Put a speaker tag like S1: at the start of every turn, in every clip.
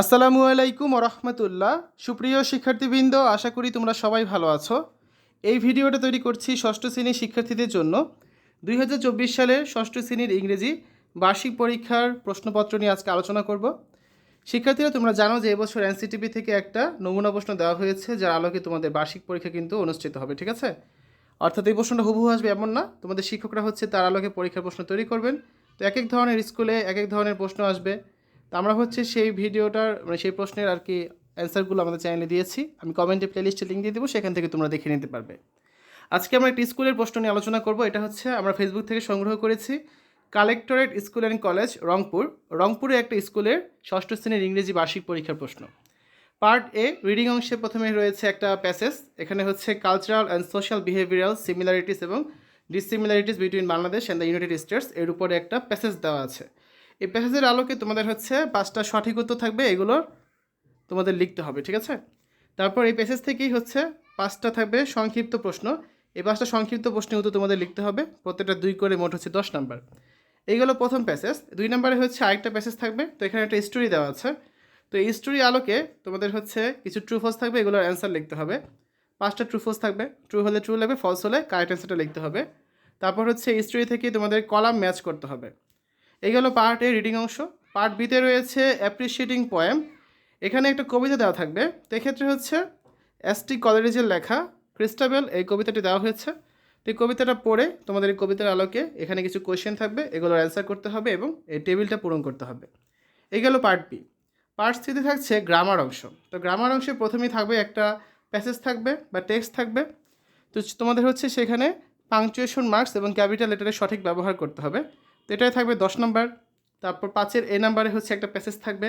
S1: আসসালামু আলাইকুম রহমতুল্লাহ সুপ্রিয় শিক্ষার্থীবৃন্দ, আশা করি তোমরা সবাই ভালো আছো। এই ভিডিওটা তৈরি করছি ষষ্ঠ শ্রেণির শিক্ষার্থীদের জন্য। দুই হাজার চব্বিশ সালের ষষ্ঠ শ্রেণির ইংরেজি বার্ষিক পরীক্ষার প্রশ্নপত্র নিয়ে আজকে আলোচনা করব। শিক্ষার্থীরা, তোমরা জানো যে এবছর এনসিটিভি থেকে একটা নমুনা প্রশ্ন দেওয়া হয়েছে, যার আলোকে তোমাদের বার্ষিক পরীক্ষা কিন্তু অনুষ্ঠিত হবে, ঠিক আছে? অর্থাৎ এই প্রশ্নটা হুবহু আসবে এমন না, তোমাদের শিক্ষকরা হচ্ছে তার আলোকে পরীক্ষার প্রশ্ন তৈরি করবেন। তো এক এক ধরনের স্কুলে এক এক ধরনের প্রশ্ন আসবে। তো আমরা হচ্ছে সেই ভিডিওটার মানে সেই প্রশ্নের আর কি অ্যান্সারগুলো আমাদের চ্যানেলে দিয়েছি। আমি কমেন্টে প্লেলিস্টে লিঙ্ক দিয়ে দেবো, সেখান থেকে তোমরা দেখে নিতে পারবে। আজকে আমরা একটি স্কুলের প্রশ্ন নিয়ে আলোচনা করব। এটা হচ্ছে আমরা ফেসবুক থেকে সংগ্রহ করেছি collectorate school and college Rangpur. রংপুরে একটা স্কুলের ষষ্ঠ শ্রেণির ইংরেজি বার্ষিক পরীক্ষার প্রশ্ন। পার্ট এ রিডিং অংশে প্রথমে রয়েছে একটা প্যাসেজ এখানে হচ্ছে cultural and social behavioural similarities এবং dissimilarities between Bangladesh and the United States এর উপরে একটা প্যাসেজ দেওয়া আছে। এই প্যাসেজের আলোকে তোমাদের হচ্ছে পাঁচটা সঠিক উত্তর থাকবে এগুলোর তোমাদের লিখতে হবে, ঠিক আছে? তারপর এই প্যাসেজ থেকেই হচ্ছে পাঁচটা থাকবে সংক্ষিপ্ত প্রশ্ন। এই পাঁচটা সংক্ষিপ্ত প্রশ্নের উত্তর তোমাদের লিখতে হবে, প্রত্যেকটা দুই করে মোট হচ্ছে দশ নাম্বার। এইগুলো প্রথম প্যাসেজ, দুই নম্বরে হচ্ছে আরেকটা প্যাসেজ থাকবে, তো এখানে একটা স্টোরি দেওয়া আছে। তো এই স্টোরি আলোকে তোমাদের হচ্ছে কিছু ট্রু ফলস থাকবে, এগুলোর অ্যান্সার লিখতে হবে। পাঁচটা ট্রু ফলস থাকবে ট্রু হলে ট্রু লাগবে ফলস হলে কারেক্ট অ্যান্সারটা লিখতে হবে। তারপর হচ্ছে স্টোরি থেকে তোমাদের কলাম ম্যাচ করতে হবে। এই গেল পার্ট এ রিডিং অংশ। পার্ট বিতে রয়েছে অ্যাপ্রিসিয়েটিং পোয়েম এখানে একটা কবিতা দেওয়া থাকবে। তো এক্ষেত্রে হচ্ছে এসটি কলেজের লেখা। ক্রিস্টাবেল এই কবিতাটি দেওয়া হয়েছে। তো এই কবিতাটা পড়ে তোমাদের এই কবিতার আলোকে এখানে কিছু কোয়েশ্চেন থাকবে, এগুলোর অ্যান্সার করতে হবে এবং এই টেবিলটা পূরণ করতে হবে। এই গেল পার্ট বি পার্ট সিতে থাকছে গ্রামার অংশ। তো গ্রামার অংশে প্রথমেই থাকবে একটা প্যাসেজ থাকবে বা টেক্সট থাকবে। তো তোমাদের হচ্ছে সেখানে পাংচুয়েশন মার্কস এবং ক্যাপিটাল লেটারের সঠিক ব্যবহার করতে হবে। এটাই থাকবে দশ নম্বর। তারপর পাঁচের এ নাম্বারে হচ্ছে একটা প্যাসেজ থাকবে।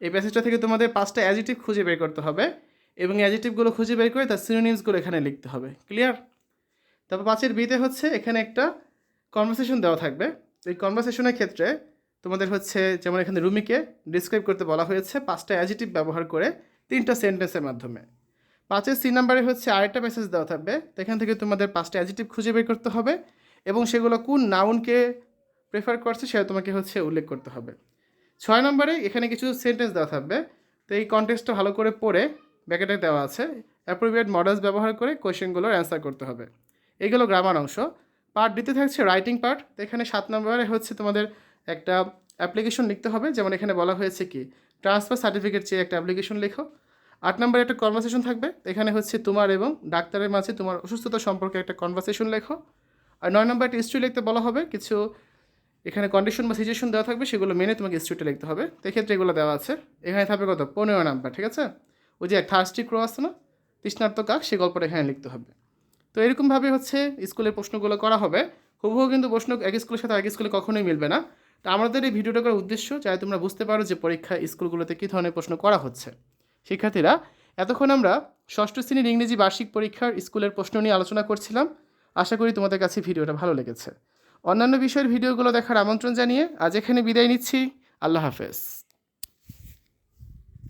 S1: এই প্যাসেজটা থেকে তোমাদের পাঁচটা অ্যাজিটিভ খুঁজে বের করতে হবে এবং অ্যাজিটিভগুলো খুঁজে বের করে তার সিনোনিমসগুলো এখানে লিখতে হবে। ক্লিয়ার তারপর পাঁচের বিতে হচ্ছে এখানে একটা কনভারসেশন দেওয়া থাকবে। এই কনভারসেশনের ক্ষেত্রে তোমাদের হচ্ছে যেমন এখানে রুমিকে ডিসক্রাইব করতে বলা হয়েছে পাঁচটা অ্যাজিটিভ ব্যবহার করে তিনটা সেন্টেন্সের মাধ্যমে। পাঁচের সি নাম্বারে হচ্ছে আরেকটা মেসেজ দেওয়া থাকবে। এখান থেকে তোমাদের পাঁচটা অ্যাজিটিভ খুঁজে বের করতে হবে এবং সেগুলো কোন নাউনকে প্রেফার করছে, সেটা তোমাকে হচ্ছে উল্লেখ করতে হবে। ছয় নম্বরে এখানে কিছু সেন্টেন্স দেওয়া থাকবে। তো এই কন্টেক্সটটা ভালো করে পড়ে ব্যাকেটে দেওয়া আছে। অ্যাপ্রোপ্রিয়েট মডেলস ব্যবহার করে কোয়েশ্চেনগুলোর অ্যান্সার করতে হবে। এইগুলো গ্রামার অংশ। পার্ট দিতে থাকছে রাইটিং পার্ট তো এখানে সাত নম্বরে হচ্ছে তোমাদের একটা অ্যাপ্লিকেশন লিখতে হবে। যেমন এখানে বলা হয়েছে কি ট্রান্সফার সার্টিফিকেট চেয়ে একটা অ্যাপ্লিকেশন লেখো। আট নম্বরে একটা কনভারসেশন থাকবে। এখানে হচ্ছে তোমার এবং ডাক্তারের মাঝে তোমার অসুস্থতা সম্পর্কে একটা কনভারসেশন লেখো। আর নয় নম্বর একটা হিস্ট্রি লিখতে বলা হবে। কিছু এখানে কন্ডিশন বা সিচুয়েশন দেওয়া থাকবে, সেগুলো মেনে তোমাকে হিস্ট্রিটা লিখতে হবে। তো এক্ষেত্রে এগুলো দেওয়া আছে। এখানে থাকবে কত? পনেরো নাম্বার ঠিক আছে? ওই যে থার্স্টি ক্রো আছে না? তৃষ্ণার্ত কাক সেই গল্পটা এখানে লিখতে হবে। তো এরকমভাবে হচ্ছে স্কুলের প্রশ্নগুলো করা হবে। হুবহু কিন্তু প্রশ্ন এক স্কুলের সাথে এক স্কুলে কখনোই মিলবে না। তো আমাদের এই ভিডিওটা করার উদ্দেশ্য, যাতে তোমরা বুঝতে পারো যে পরীক্ষা স্কুলগুলোতে কী ধরনের প্রশ্ন করা হচ্ছে। শিক্ষার্থীরা, এতক্ষণ আমরা ষষ্ঠ শ্রেণির ইংরেজি বার্ষিক পরীক্ষার স্কুলের প্রশ্ন নিয়ে আলোচনা করছিলাম। আশা করি তোমাদের কাছে ভিডিওটা ভালো লেগেছে। অন্যান্য বিষয়ের ভিডিওগুলো দেখার আমন্ত্রণ জানিয়ে আজ এখানে বিদায় নিচ্ছি। আল্লাহ হাফেজ।